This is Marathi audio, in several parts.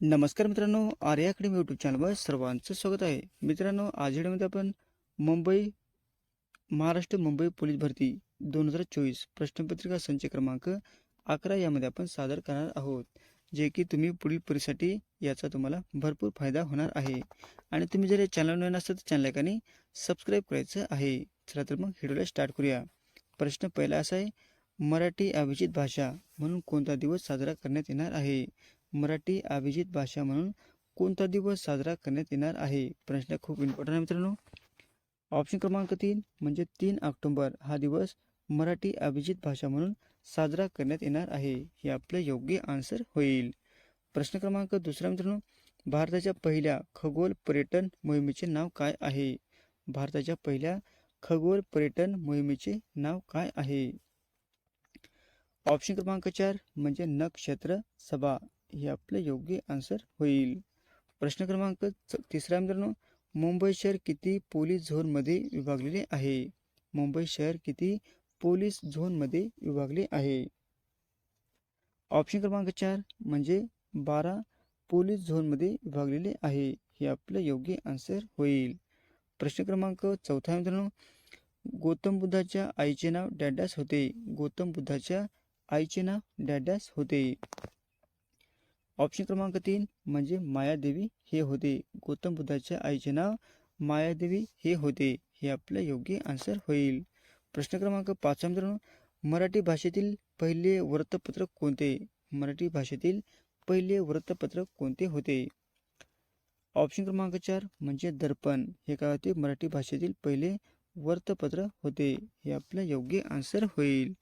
नमस्कार मित्रांनो आर्या अकॅडमी यूट्यूब चॅनलवर सर्वांचं स्वागत आहे. मित्रांनो आज व्हिडिओमध्ये आपण मुंबई महाराष्ट्र मुंबई पोलीस भरती दोन हजार चोवीस प्रश्नपत्रिका संच क्रमांक अकरा यामध्ये आपण सादर करणार आहोत जे की तुम्ही पुढील परीसाठी याचा तुम्हाला भरपूर फायदा होणार आहे. आणि तुम्ही जर या चॅनल नवीन असाल तर चॅनल एकाने सबस्क्राईब करायचं आहे. चला तर मग व्हिडिओला स्टार्ट करूया. प्रश्न पहिला असा आहे मराठी अभिजित भाषा म्हणून कोणता दिवस साजरा करण्यात येणार आहे? मराठी अभिजित भाषा म्हणून कोणता दिवस साजरा करण्यात येणार आहे? प्रश्न खूप इम्पॉर्टंट आहे मित्रांनो. ऑप्शन क्रमांक तीन म्हणजे तीन ऑक्टोंबर हा दिवस मराठी अभिजित भाषा म्हणून साजरा करण्यात येणार आहे. हे आपलं योग्य आन्सर होईल. प्रश्न क्रमांक दुसरा मित्रांनो भारताच्या पहिल्या खगोल पर्यटन मोहिमेचे नाव काय आहे? भारताच्या पहिल्या खगोल पर्यटन मोहिमेचे नाव काय आहे? ऑप्शन क्रमांक चार म्हणजे नक्षत्र सभा. हे आपलं योग्य आन्सर होईल. प्रश्न क्रमांक च- तिसरा मित्रांनो मुंबई शहर किती पोलीस झोनमध्ये विभागलेले आहे? मुंबई शहर किती पोलीस झोनमध्ये विभागले आहे? ऑप्शन क्रमांक चार म्हणजे बारा पोलीस झोनमध्ये विभागलेले आहे. हे आपलं योग्य आन्सर होईल. प्रश्न क्रमांक चौथा मित्रांनो गौतम बुद्धाच्या आईचे नाव डॅडॅस होते. गौतम बुद्धाच्या आईचे नाव डॅडॅस होते. ऑप्शन क्रमांक तीन म्हणजे मायादेवी हे होते. गौतम बुद्धाच्या आईचे नाव मायादेवी हे होते. हे आपलं योग्य आन्सर होईल. प्रश्न क्रमांक पाच मित्रांनो मराठी भाषेतील पहिले वृत्तपत्र कोणते? मराठी भाषेतील पहिले वृत्तपत्र कोणते होते? ऑप्शन क्रमांक चार म्हणजे दर्पण. हे काय होते? मराठी भाषेतील पहिले वृत्तपत्र होते. हे आपलं योग्य आन्सर होईल.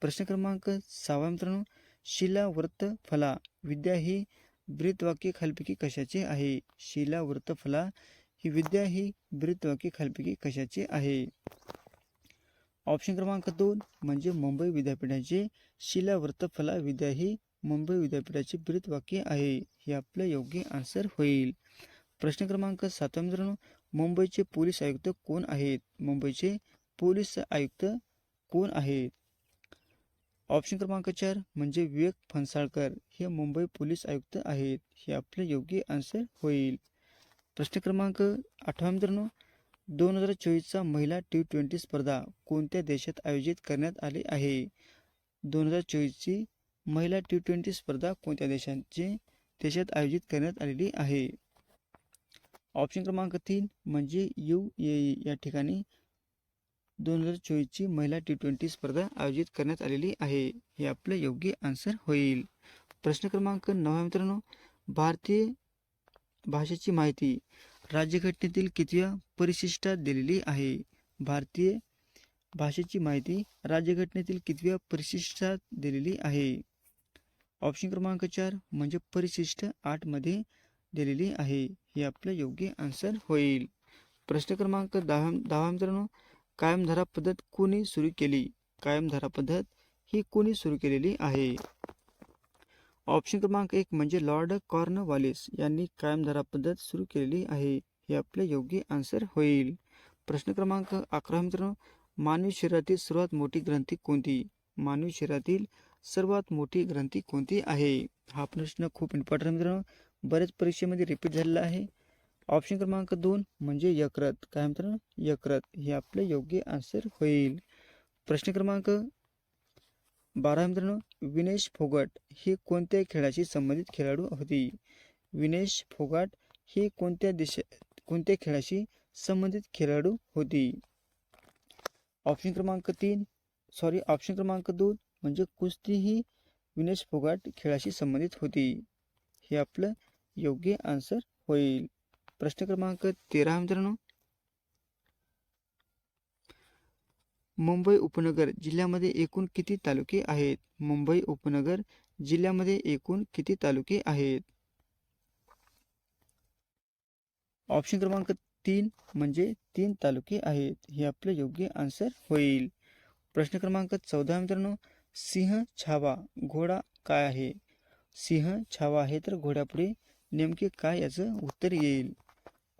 प्रश्न क्रमांक सहावा मित्रांनो शिला वृत्त फला विद्या ही ब्रीतवाक्य खालपैकी कशाची आहे? शिला वृत्तफला ही विद्या ही ब्रीतवाक्य खालपैकी कशाची आहे? ऑप्शन क्रमांक दोन म्हणजे मुंबई विद्यापीठाचे शिला वृत्तफला विद्या ही मुंबई विद्यापीठाचे ब्रीतवाक्य आहे. हे आपलं योग्य आन्सर होईल. प्रश्न क्रमांक सातवा मित्रांनो. मुंबईचे पोलीस आयुक्त कोण आहेत? मुंबईचे पोलीस आयुक्त कोण आहेत? ऑप्शन क्रमांक चार म्हणजे विवेक फणसाळकर हे मुंबई पोलीस आयुक्त आहेत. हे आपले योग्य आन्सर होईल. प्रश्न क्रमांक आठवा मित्रांनो दोन हजार चोवीसचा महिला टी ट्वेंटी स्पर्धा कोणत्या देशात आयोजित करण्यात आली आहे? दोन हजार चोवीसची महिला टी ट्वेंटी स्पर्धा कोणत्या देशांची देशात आयोजित करण्यात आलेली आहे? ऑप्शन क्रमांक तीन म्हणजे यू ए या ठिकाणी दोन हजार चोवीसची महिला टी ट्वेंटी स्पर्धा आयोजित करण्यात आलेली आहे. हे आपलं योग्य आन्सर होईल. प्रश्न क्रमांक नवा मित्रांनो. भारतीय भाषेची माहिती राज्यघटनेतील कितव्या परिशिष्टात दिलेली आहे? भारतीय भाषेची माहिती राज्यघटनेतील कितव्या परिशिष्टात दिलेली आहे? ऑप्शन क्रमांक चार म्हणजे परिशिष्ट आठमध्ये दिलेली आहे. हे आपलं योग्य आन्सर होईल. प्रश्न क्रमांक दहा दहा मित्रांनो. कायमधारा पद्धत कोणी सुरू केली? कायमधारा पद्धत ही कोणी सुरू केलेली आहे? ऑप्शन क्रमांक एक म्हणजे लॉर्ड कॉर्नवालिस यांनी कायमधारा पद्धत सुरू केलेली आहे. हे आपले योग्य आन्सर होईल. प्रश्न क्रमांक अकरा मित्रांनो मानवी शरीरातील सर्वात मोठी ग्रंथी कोणती? मानवी शरीरातील सर्वात मोठी ग्रंथी कोणती आहे? हा प्रश्न खूप इम्पॉर्टंट मित्रांनो. बऱ्याच परीक्षेमध्ये रिपीट झालेला आहे. ऑप्शन क्रमांक दोन म्हणजे यकृत. काय मित्रांनो यकृत. हे आपलं योग्य आन्सर होईल. प्रश्न क्रमांक बारा मित्रांनो. विनेश फोगट हे कोणत्या खेळाशी संबंधित खेळाडू होती? विनेश फोगाट ही कोणत्या देशा कोणत्या खेळाशी संबंधित खेळाडू होती? ऑप्शन क्रमांक तीन सॉरी ऑप्शन क्रमांक दोन म्हणजे कुस्ती ही विनेश फोगाट खेळाशी संबंधित होती. हे आपलं योग्य आन्सर होईल. प्रश्न क्रमांक तेरा मित्रांनो. मुंबई उपनगर जिल्ह्यामध्ये एकूण किती तालुके आहेत? मुंबई उपनगर जिल्ह्यामध्ये एकूण किती तालुके आहेत? ऑप्शन क्रमांक तीन म्हणजे तीन तालुके आहेत. हे आपलं योग्य आन्सर होईल. प्रश्न क्रमांक चौदा मित्रांनो. सिंह छावा घोडा काय आहे? सिंह छावा आहे तर घोड्यापुढे नेमके काय याचं उत्तर येईल?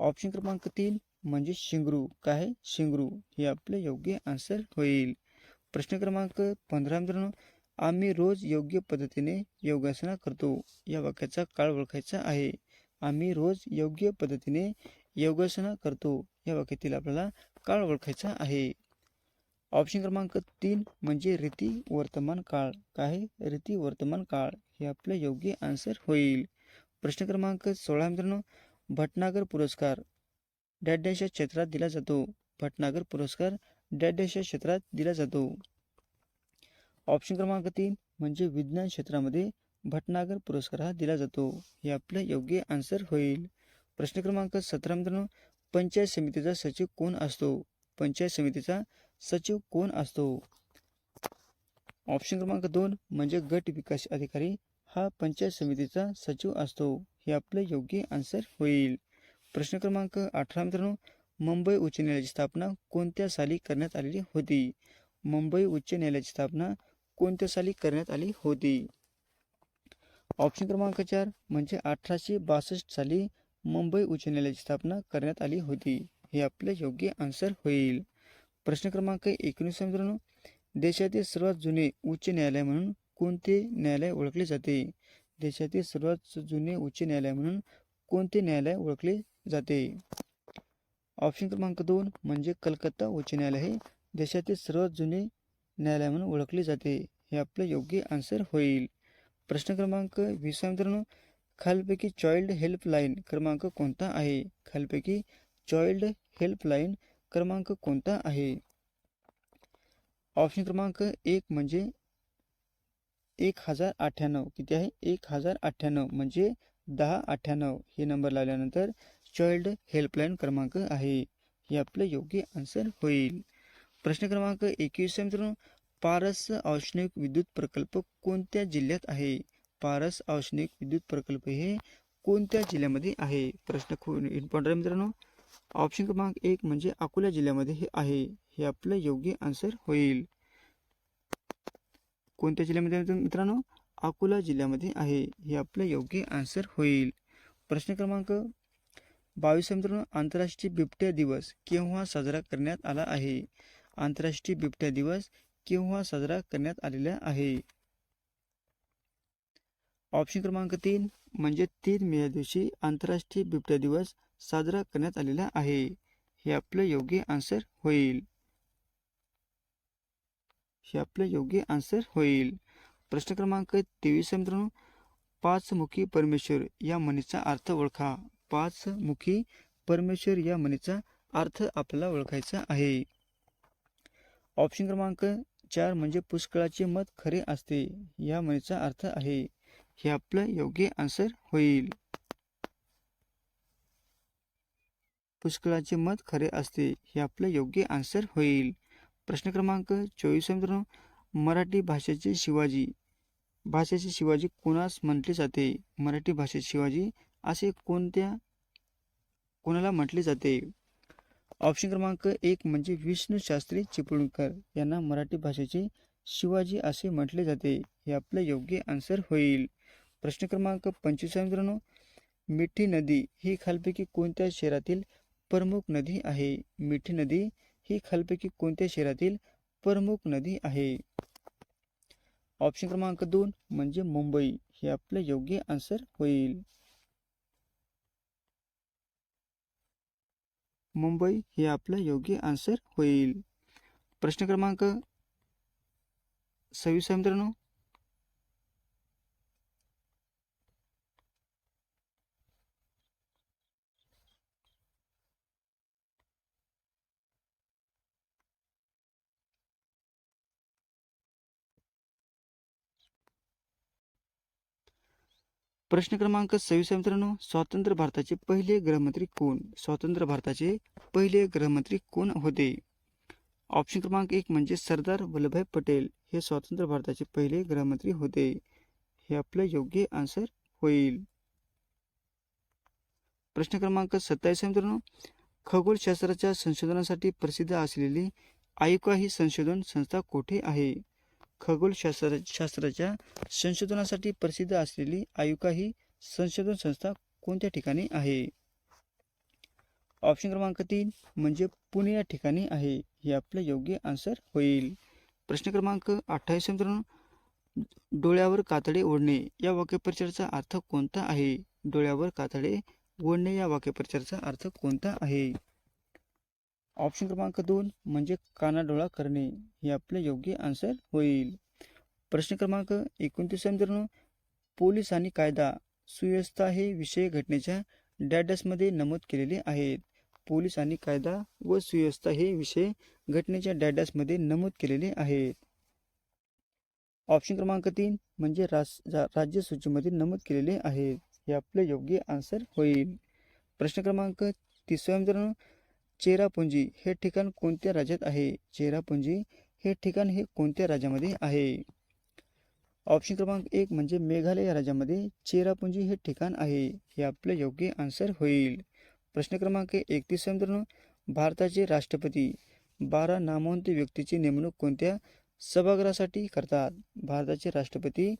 ऑप्शन क्रमांक तीन म्हणजे शिंगरू. काय शिंगरू. हे आपले योग्य आन्सर होईल. प्रश्न क्रमांक पंधरा मित्रांनो आम्ही रोज योग्य पद्धतीने योगासना करतो. या वाक्याचा काळ ओळखायचा आहे. आम्ही रोज योग्य पद्धतीने योगासना करतो. या वाक्यातील आपल्याला काळ ओळखायचा आहे. ऑप्शन क्रमांक तीन म्हणजे रीती वर्तमान काळ. काय रीती वर्तमान काळ. हे आपलं योग्य आन्सर होईल. प्रश्न क्रमांक सोळा मित्रांनो भटनागर पुरस्कार. डॅडॅशा क्षेत्रात दिला जातो. भटनागर पुरस्कार डॅडॅशा क्षेत्रात दिला जातो. ऑप्शन क्रमांक तीन म्हणजे विज्ञान क्षेत्रामध्ये भटनागर पुरस्कार हा दिला जातो. हे आपलं योग्य आन्सर होईल. प्रश्न क्रमांक सतरा मित्रांनो पंचायत समितीचा सचिव कोण असतो? पंचायत समितीचा सचिव कोण असतो? ऑप्शन क्रमांक दोन म्हणजे गट विकास अधिकारी हा पंचायत समितीचा सचिव असतो. हे आपलं योग्य आन्सर होईल. प्रश्न क्रमांक अठरा मित्रांनो मुंबई उच्च न्यायालयाची स्थापना कोणत्या साली करण्यात आलेली होती? मुंबई उच्च न्यायालयाची स्थापना कोणत्या साली करण्यात आली होती? ऑप्शन क्रमांक चार म्हणजे अठराशे बासष्ट साली मुंबई उच्च न्यायालयाची स्थापना करण्यात आली होती. हे आपलं योग्य आन्सर होईल. प्रश्न क्रमांक एकोणीस मित्रांनो देशातील सर्वात जुने उच्च न्यायालय म्हणून कोणते न्यायालय ओळखले जाते? देशातील सर्वात जुने उच्च न्यायालय म्हणून कोणते न्यायालय ओळखले जाते? ऑप्शन क्रमांक दोन म्हणजे कलकत्ता उच्च न्यायालय हे देशातील सर्वात जुने न्यायालय म्हणून ओळखले जाते. हे आपलं योग्य आन्सर होईल. प्रश्न क्रमांक वीस मित्रांनो. खालपैकी चाइल्ड हेल्पलाईन क्रमांक कोणता आहे? खालपैकी चाइल्ड हेल्पलाईन क्रमांक कोणता आहे? ऑप्शन क्रमांक एक म्हणजे एक हजार अठ्ठ्याण्णव. किती आहे? एक हजार अठ्ठ्याण्णव. म्हणजे दहा अठ्ठ्याण्णव. हे नंबर लावल्यानंतर चाइल्ड हेल्पलाईन क्रमांक आहे. हे आपलं योग्य आन्सर होईल. प्रश्न क्रमांक एकवीस मित्रांनो. पारस औष्णिक विद्युत प्रकल्प कोणत्या जिल्ह्यात आहे? पारस औष्णिक विद्युत प्रकल्प हे कोणत्या जिल्ह्यामध्ये आहे? प्रश्न खूप इम्पॉर्टंट आहे मित्रांनो. ऑप्शन क्रमांक एक म्हणजे अकोला जिल्ह्यामध्ये हे आहे. हे आपलं योग्य आन्सर होईल. कोणत्या जिल्ह्यामध्ये? मित्रांनो अकोला जिल्ह्यामध्ये आहे. हे आपलं योग्य आन्सर होईल. प्रश्न क्रमांक बावीस मित्रांनो. आंतरराष्ट्रीय बिबट्या दिवस केव्हा साजरा करण्यात आला आहे? आंतरराष्ट्रीय बिबट्या दिवस केव्हा साजरा करण्यात आलेला आहे? ऑप्शन क्रमांक तीन म्हणजे तीन मे या दिवशी आंतरराष्ट्रीय बिबट्या दिवस साजरा करण्यात आलेला आहे. हे आपलं योग्य आन्सर होईल. हे आपलं योग्य आन्सर होईल. प्रश्न क्रमांक तेवीस मित्रांनो. पाचमुखी परमेश्वर या म्हणीचा अर्थ ओळखा. पाचमुखी परमेश्वर या म्हणीचा अर्थ आपल्याला ओळखायचा आहे. ऑप्शन क्रमांक चार म्हणजे पुष्कळाचे मत खरे असते. या म्हणीचा अर्थ आहे. हे आपलं योग्य आन्सर होईल. पुष्कळाचे मत खरे असते. हे आपलं योग्य आन्सर होईल. प्रश्न क्रमांक चोवीस मित्रांनो. मराठी भाषेचे शिवाजी. भाषेचे शिवाजी कोणास म्हटले जाते? मराठी भाषेत शिवाजी असे कोणत्या कोणाला म्हटले जाते? ऑप्शन क्रमांक एक म्हणजे विष्णू शास्त्री चिपळूणकर यांना मराठी भाषेचे शिवाजी असे म्हटले जाते. हे आपलं योग्य आन्सर होईल. प्रश्न क्रमांक पंचवीस मित्रांनो. मिठी नदी ही खालपैकी कोणत्या शहरातील प्रमुख नदी आहे? मिठी नदी ही खालपैकी कोणत्या शहरातील प्रमुख नदी आहे? ऑप्शन क्रमांक दोन म्हणजे मुंबई. हे आपलं योग्य आन्सर होईल. मुंबई हे आपलं योग्य आन्सर होईल. प्रश्न क्रमांक सव्वीस मित्रांनो. प्रश्न क्रमांक सव्वीस मित्रांनो. स्वतंत्र भारताचे पहिले गृहमंत्री कोण? स्वतंत्र भारताचे पहिले गृहमंत्री कोण होते? ऑप्शन क्रमांक एक म्हणजे सरदार वल्लभभाई पटेल हे स्वतंत्र भारताचे पहिले गृहमंत्री होते. हे आपलं योग्य आन्सर होईल. प्रश्न क्रमांक सत्तावीस मित्रांनो. खगोलशास्त्राच्या संशोधनासाठी प्रसिद्ध असलेली आयुका ही संशोधन संस्था कोठे आहे? खगोलशास्त्र शास्त्राच्या संशोधनासाठी प्रसिद्ध असलेली आयुका ही संशोधन संस्था कोणत्या ठिकाणी आहे? ऑप्शन क्रमांक तीन म्हणजे पुणे या ठिकाणी आहे. हे आपलं योग्य आन्सर होईल. प्रश्न क्रमांक अठ्ठावीस मित्रांनो डोळ्यावर कातडे ओढणे या वाक्यप्रचाराचा अर्थ कोणता आहे? डोळ्यावर कातडे ओढणे या वाक्यप्रचाराचा अर्थ कोणता आहे? ऑप्शन क्रमांक दोन म्हणजे कानाडोळा करणे. हे आपले योग्य आन्सर होईल. प्रश्न क्रमांक एकोणतीस मित्रांनो. पोलीस आणि कायदा सुव्यवस्था हे विषय घटनेच्या डॅडसमध्ये नमूद केलेले आहेत. पोलीस आणि कायदा व सुव्यवस्था हे विषय घटनेच्या डॅडसमध्ये नमूद केलेले आहेत. ऑप्शन क्रमांक तीन म्हणजे रास राज्य सूचीमध्ये नमूद केलेले आहेत. हे आपले योग्य आन्सर होईल. प्रश्न क्रमांक तिसऱ्या मित्रांनो. चेरापुंजी हे ठिकाण कोणत्या राज्यात आहे? चेरापुंजी हे ठिकाण हे कोणत्या राज्यामध्ये आहे? ऑप्शन क्रमांक एक म्हणजे मेघालय या राज्यामध्ये चेरापुंजी हे ठिकाण आहे हे आपले योग्य आन्सर होईल. प्रश्न क्रमांक एकतीस मित्रांनो भारताचे राष्ट्रपती बारा नामवंत व्यक्तीची नेमणूक कोणत्या सभागृहासाठी करतात? भारताचे राष्ट्रपती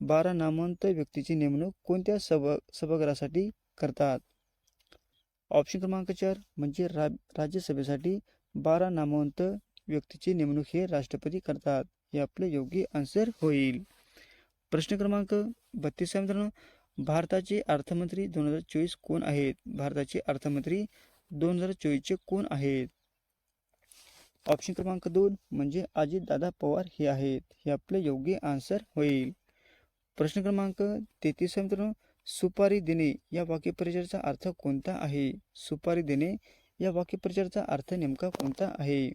बारा नामवंत व्यक्तीची नेमणूक कोणत्या सभा सभागृहासाठी करतात? ऑप्शन क्रमांक चार म्हणजे रा राज्यसभेसाठी बारा नामवंत व्यक्तीची नेमणूक हे राष्ट्रपती करतात. हे आपले योग्य आन्सर होईल. प्रश्न क्रमांक बत्तीस मित्रांनो. भारताचे अर्थमंत्री दोन हजार चोवीस कोण आहेत? भारताचे अर्थमंत्री दोन हजार चोवीसचे कोण आहेत? ऑप्शन क्रमांक दोन म्हणजे अजितदादा पवार हे आहेत. हे आपले योग्य आन्सर होईल. प्रश्न क्रमांक तेहतीस मित्रांनो. सुपारी देणे या वाक्यपरिचयाचा अर्थ कोणता आहे? सुपारी देणे या वाक्यप्रचारचा अर्थ नेमका कोणता आहे?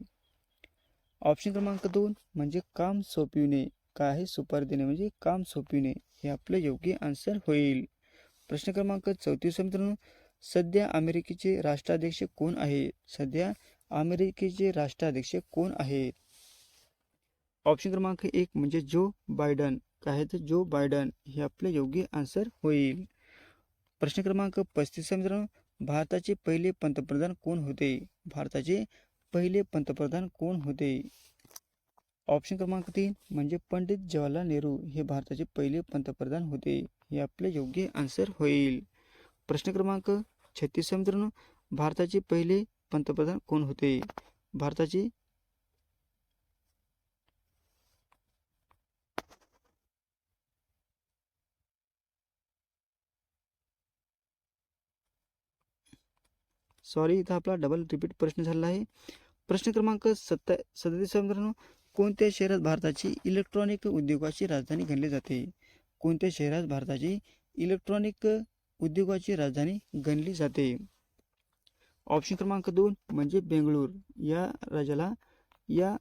ऑप्शन क्रमांक दोन म्हणजे काम सोपविणे. काय आहे सुपारी देणे म्हणजे काम सोपविणे? हे आपले योग्य आन्सर होईल. प्रश्न क्रमांक चौतीस मित्रांनो. सध्या अमेरिकेचे राष्ट्राध्यक्ष कोण आहे? सध्या अमेरिकेचे राष्ट्राध्यक्ष कोण आहेत ऑप्शन क्रमांक एक म्हणजे जो बायडन. आहे तर जो बायडन हे आपले योग्य आन्सर होईल. प्रश्न क्रमांक पस्तीस मित्रांनो भारताचे पहिले पंतप्रधान कोण होते? भारताचे पहिले पंतप्रधान कोण होते? ऑप्शन क्रमांक तीन म्हणजे पंडित जवाहरलाल नेहरू हे भारताचे पहिले पंतप्रधान होते. हे आपले योग्य आन्सर होईल. प्रश्न क्रमांक छत्तीस मित्रांनो भारताचे पहिले पंतप्रधान कोण होते? भारताचे सॉरी इथं आपला डबल रिपीट प्रश्न झालेला आहे. प्रश्न क्रमांक सत्ता सदतीस मित्रांनो. कोणत्या शहरात भारताची इलेक्ट्रॉनिक उद्योगाची राजधानी गणली जाते? कोणत्या शहरात भारताची इलेक्ट्रॉनिक उद्योगाची राजधानी गणली जाते? ऑप्शन क्रमांक दोन म्हणजे बेंगळूर. या राज्याला या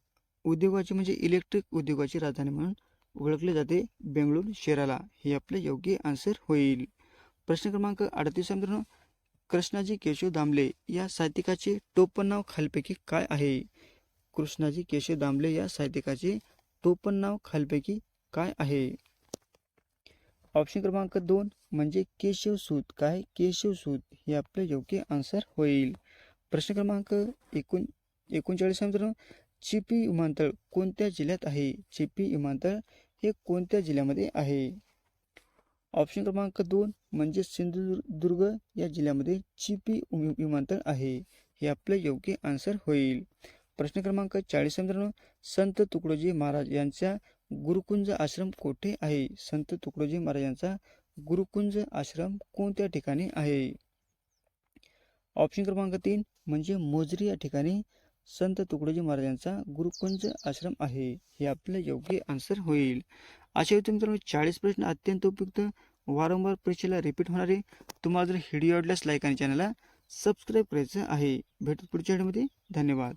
उद्योगाची म्हणजे इलेक्ट्रिक उद्योगाची राजधानी म्हणून ओळखले जाते बेंगळूर शहराला. हे आपले योग्य आन्सर होईल. प्रश्न क्रमांक अडतीस मित्रांनो. कृष्णाजी केशव दामले या साहित्यिकाचे टोपण नाव खालपैकी काय आहे? कृष्णाजी केशव दामले या साहित्यिकाचे टोपणनाव खालपैकी काय आहे? ऑप्शन क्रमांक दोन म्हणजे केशवसूत काय केशवसूत हे आपले योग्य आन्सर होईल. प्रश्न क्रमांक एकूण एकोणचाळीस मित्रांनो चिपी विमानतळ कोणत्या जिल्ह्यात आहे? चिपी विमानतळ हे कोणत्या जिल्ह्यामध्ये आहे? ऑप्शन क्रमांक दोन म्हणजे सिंधुदुर्ग या जिल्ह्यामध्ये चिपी विमानतळ आहे. हे आपले योग्य आन्सर होईल. प्रश्न क्रमांक चाळीस मित्रांनो. संत तुकडोजी महाराज यांचा गुरुकुंज आश्रम कोठे आहे? संत तुकडोजी महाराज यांचा गुरुकुंज आश्रम कोणत्या ठिकाणी आहे? ऑप्शन क्रमांक तीन म्हणजे मोजरी या ठिकाणी संत तुकडोजी महाराजांचा गुरुकुंज आश्रम आहे. हे आपले योग्य आन्सर होईल. अशा होते मित्रांनो चाळीस प्रश्न अत्यंत उपयुक्त. वारंवार परीक्षेला रिपीट होणारे. तुम्हाला जर व्हिडिओ आवडल्यास लाईक आणि चॅनलला सबस्क्राईब करायचं आहे. भेटत पुढच्या व्हिडिओमध्ये धन्यवाद.